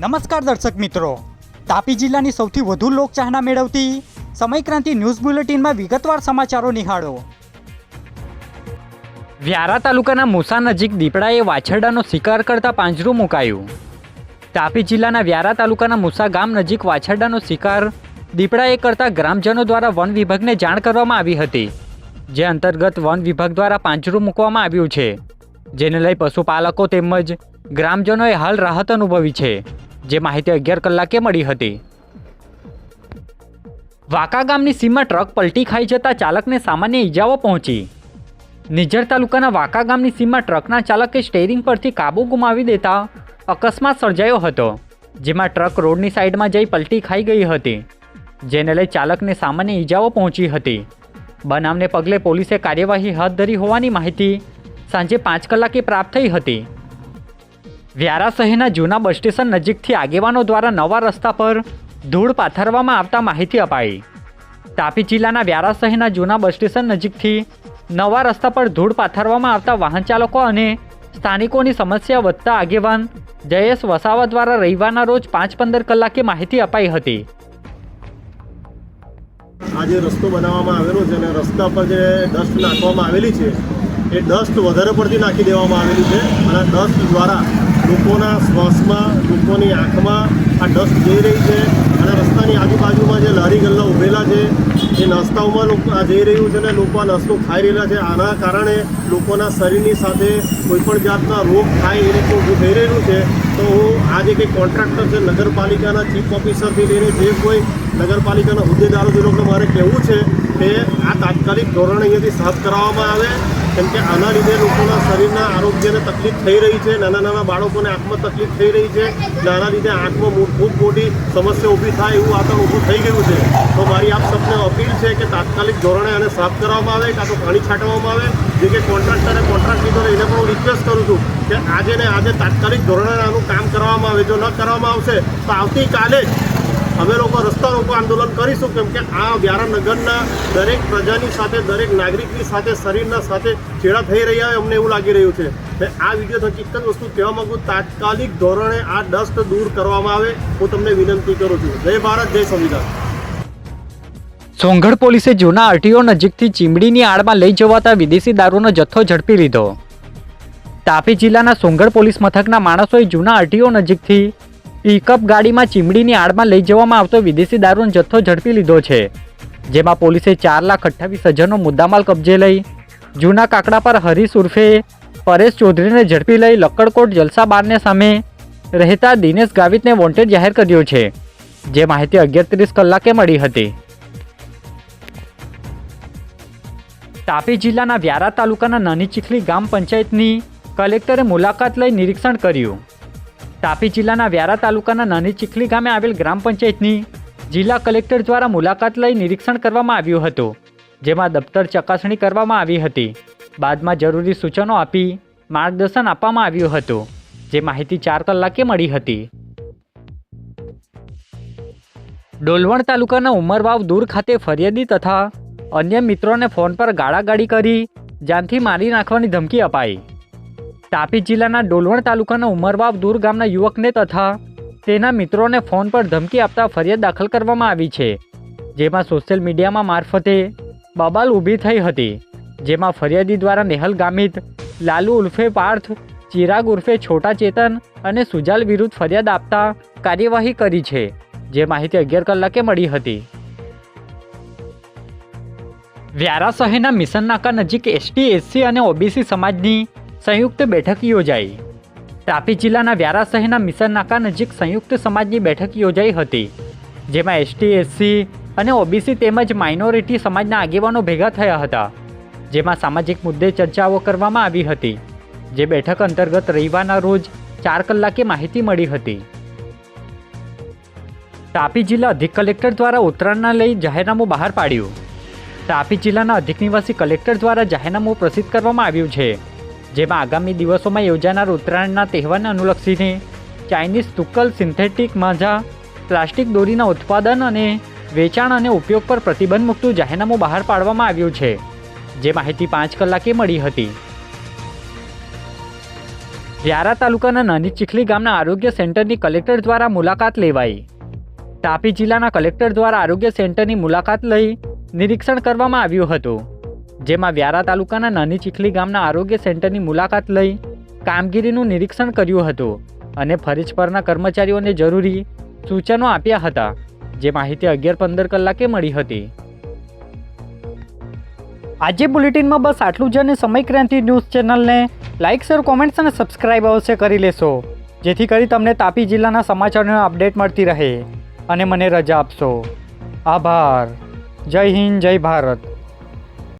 નમસ્કાર દર્શક મિત્રો. તાપી જિલ્લાની સૌથી વધુ લોકચાહના મેળવતી સમયક્રાંતિ ન્યૂઝ બુલેટિનમાં વિગતવાર સમાચારો નિહાળો. વ્યારા તાલુકાના મૂસા નજીક દીપડાએ વાછરડાનો શિકાર કરતા પાંજરું મુકાયું. તાપી જિલ્લાના વ્યારા તાલુકાના મુસા ગામ નજીક વાછરડાનો શિકાર દીપડાએ કરતા ગ્રામજનો દ્વારા વન વિભાગને જાણ કરવામાં આવી હતી, જે અંતર્ગત વન વિભાગ દ્વારા પાંજરું મૂકવામાં આવ્યું છે. જેને લઈ પશુપાલકો તેમજ ગ્રામજનોએ હાલ રાહત અનુભવી છે. જે માહિતી અગિયાર કલાકે મળી હતી. વાંકા ગામની સીમમાં ટ્રક પલટી ખાઈ જતા ચાલકને સામાન્ય ઈજાઓ પહોંચી. નિઝર તાલુકાના વાંકા ગામની સીમમાં ટ્રકના ચાલકે સ્ટેરિંગ પરથી કાબુ ગુમાવી દેતા અકસ્માત સર્જાયો હતો, જેમાં ટ્રક રોડની સાઈડમાં જઈ પલટી ખાઈ ગઈ હતી, જેને લઈ ચાલકને સામાન્ય ઈજાઓ પહોંચી હતી. બનાવને પગલે પોલીસે કાર્યવાહી હાથ ધરી હોવાની માહિતી સાંજે પાંચ કલાકે પ્રાપ્ત થઈ હતી. વ્યારા શહેરના જૂના બસ સ્ટેશન નજીકથી આગેવાનો દ્વારા નવા રસ્તા પર ધૂળ પાથરવામાં આવતા માહિતી અપાઈ. તાપી જિલ્લાના વ્યારા શહેરના જૂના બસ સ્ટેશન નજીકથી નવા રસ્તા પર ધૂળ પાથરવામાં આવતા વાહન ચાલકો અને સ્થાનિકોની સમસ્યા વધતા આગેવાન જયેશ વસાવા દ્વારા રવિવારના રોજ પાંચ પંદર કલાકે માહિતી અપાઈ હતી. આ જે રસ્તો બનાવવામાં આવેલો છે અને રસ્તા પર જે ડસ્ટ નાખવામાં આવેલી છે, એ ડસ્ટ વધારે પડતી નાખી દેવામાં આવેલી છે અને ડસ્ટ દ્વારા લોકોના શ્વાસમાં, લોકોની આંખમાં આ ડસ્ટ જઈ રહી છે અને રસ્તાની આજુબાજુમાં જે લારી ગલ્લા ઉભેલા છે, એ નાસ્તાઓમાં લોકો આ જઈ રહ્યું છે અને લોકો આ નાસ્તો ખાઈ રહેલા છે. આના કારણે લોકોના શરીરની સાથે કોઈપણ જાતના રોગ થાય એ રીતે ઊભું થઈ રહેલું છે, તો હું આ જે કંઈ કોન્ટ્રાક્ટર છે, નગરપાલિકાના ચીફ ઓફિસરથી લઈને જે કોઈ નગરપાલિકાના હોદ્દેદારો જે લોકોને મારે કહેવું છે કે આ તાત્કાલિક ધોરણે અહીંયાથી સાફ કરાવવામાં આવે. કેમ કે આના લીધે લોકોના શરીરના આરોગ્યને તકલીફ થઈ રહી છે, નાના નાના બાળકોને આંખમાં તકલીફ થઈ રહી છે અને આના લીધે આંખમાં ખૂબ મોટી સમસ્યા ઊભી થાય એવું વાતાવરણ ઊભું થઈ ગયું છે. તો મારી આપ સૌને અપીલ છે કે તાત્કાલિક ધોરણે આને સાફ કરવામાં આવે, કાં તો પાણી છાંટવામાં આવે. જે કે કોન્ટ્રાક્ટરે કોન્ટ્રાક્ટ લીધો એને પણ હું રિક્વેસ્ટ કરું છું કે આજે ને આજે તાત્કાલિક ધોરણે આનું કામ કરવામાં આવે. જો ન કરવામાં આવશે, તો આવતીકાલે જ અમે લોકો રસ્તા રોકો આંદોલન કરીશું કેમ કે આ વ્યારાનગરના દરેક પ્રજાની સાથે, દરેક નાગરિકની સાથે, શરીરના સાથે છેડા થઈ રહ્યા હોય અમને એવું લાગી રહ્યું છે. મેં આ વીડિયો થકી એક વસ્તુ કહેવા માગું, તાત્કાલિક ધોરણે આ ડસ્ટ દૂર કરવામાં આવે, હું તમને વિનંતી કરું છું. જય ભારત, જય સંવિધાન. સોંગઢ પોલીસે જૂના આરટીઓ નજીકથી ચીમડીની આડમાં લઈ જવાતા વિદેશી દારૂનો જથ્થો ઝડપી લીધો. તાપી જિલ્લાના સોંગઢ પોલીસ મથકના માણસોએ જૂના આરટીઓ નજીકથી પિકઅપ ગાડીમાં ચીમડીની આડમાં લઈ જવામાં આવતો વિદેશી દારૂનો જથ્થો ઝડપી લીધો છે, જેમાં પોલીસે ચાર લાખ અઠ્ઠાવીસ હજારનો મુદ્દામાલ કબજે લઈ, જૂના કાકડા પર હરીશ ઉર્ફે પરેશ ચૌધરીને ઝડપી લઈ લક્કડકોટ જલસા બારને સામે રહેતા દિનેશ ગાવિતને વોન્ટેડ જાહેર કર્યો છે, જે માહિતી અગિયાર ત્રીસ કલાકે મળી હતી. તાપી જિલ્લાના વ્યારા તાલુકાના નાની ચીખલી ગામ પંચાયતની કલેક્ટરે મુલાકાત લઈ નિરીક્ષણ કર્યું. તાપી જિલ્લાના વ્યારા તાલુકાના નાની ચીખલી ગામે આવેલ ગ્રામ પંચાયતની જિલ્લા કલેક્ટર દ્વારા મુલાકાત લઈ નિરીક્ષણ કરવામાં આવ્યું હતું, જેમાં દફતર ચકાસણી કરવામાં આવી હતી. બાદમાં જરૂરી સૂચનો આપી માર્ગદર્શન આપવામાં આવ્યું હતું, જે માહિતી ચાર કલાકે મળી હતી. ડોલવણ તાલુકાના ઉમરવાવ દૂર ખાતે ફરિયાદી તથા અન્ય મિત્રોને ફોન પર ગાળાગાળી કરી, જાનથી મારી નાખવાની ધમકી અપાઈ. તાપી જિલ્લાના ડોલવણ તાલુકાના ઉમરવાવ દૂર ગામના યુવકને તથા તેના મિત્રોને ફોન પર ધમકી આપતા ફરિયાદ દાખલ કરવામાં આવી છે, જેમાં સોશિયલ મીડિયામાં મારફતે બબાલ ઊભી થઈ હતી, જેમાં ફરિયાદી દ્વારા નેહલ ગામિત, લાલુ ઉર્ફે પાર્થ, ચિરાગ ઉર્ફે છોટા ચેતન અને સુજાલ વિરુદ્ધ ફરિયાદ આપતા કાર્યવાહી કરી છે, જે માહિતી અગિયાર કલાકે મળી હતી. વ્યારા શહેરના મિશન નાકા નજીક એસટી, એસસી અને ઓબીસી સમાજની સંયુક્ત બેઠક યોજાઈ. તાપી જિલ્લાના વ્યારા શહેરના મિશન નાકા નજીક સંયુક્ત સમાજની બેઠક યોજાઈ હતી, જેમાં એસટી, એસસી અને ઓબીસી તેમજ માઇનોરિટી સમાજના આગેવાનો ભેગા થયા હતા, જેમાં સામાજિક મુદ્દે ચર્ચાઓ કરવામાં આવી હતી, જે બેઠક અંતર્ગત રવિવારના રોજ ચાર કલાકે માહિતી મળી હતી. તાપી જિલ્લા અધિક કલેક્ટર દ્વારા ઉત્તરાયણના લઈ જાહેરનામું બહાર પાડ્યું. તાપી જિલ્લાના અધિક નિવાસી કલેક્ટર દ્વારા જાહેરનામું પ્રસિદ્ધ કરવામાં આવ્યું છે. જેમાં આગામી દિવસોમાં યોજાનાર ઉત્તરાયણના તહેવારને અનુલક્ષીને ચાઇનીઝ તુક્કલ સિન્થેટિક માંઝા પ્લાસ્ટિક દોરીના ઉત્પાદન અને વેચાણ અને ઉપયોગ પર પ્રતિબંધ મૂકતું જાહેરનામું બહાર પાડવામાં આવ્યું છે, જે માહિતી પાંચ કલાકે મળી હતી. વ્યારા તાલુકાના નાની ચીખલી ગામના આરોગ્ય સેન્ટરની કલેક્ટર દ્વારા મુલાકાત લેવાઈ. તાપી જિલ્લાના કલેક્ટર દ્વારા આરોગ્ય સેન્ટરની મુલાકાત લઈ નિરીક્ષણ કરવામાં આવ્યું હતું. જેમાં વ્યારા તાલુકાના નાની ચીખલી ગામના આરોગ્ય સેન્ટરની મુલાકાત લઈ કામગીરીનું નિરીક્ષણ કર્યું હતું અને ફરજ પરના કર્મચારીઓને જરૂરી સૂચનો આપ્યા હતા, જે માહિતી અગિયાર પંદર કલાકે મળી હતી. આજે બુલેટિનમાં બસ આટલું જ અને સમય ક્રાંતિ ન્યૂઝ ચેનલને લાઇક શેર, કોમેન્ટ્સ અને સબસ્ક્રાઇબ અવશ્ય કરી લેશો, જેથી કરી તમને તાપી જિલ્લાના સમાચારનો અપડેટ મળતી રહે. અને મને રજા આપશો. આભાર. જય હિન્દ, જય ભારત.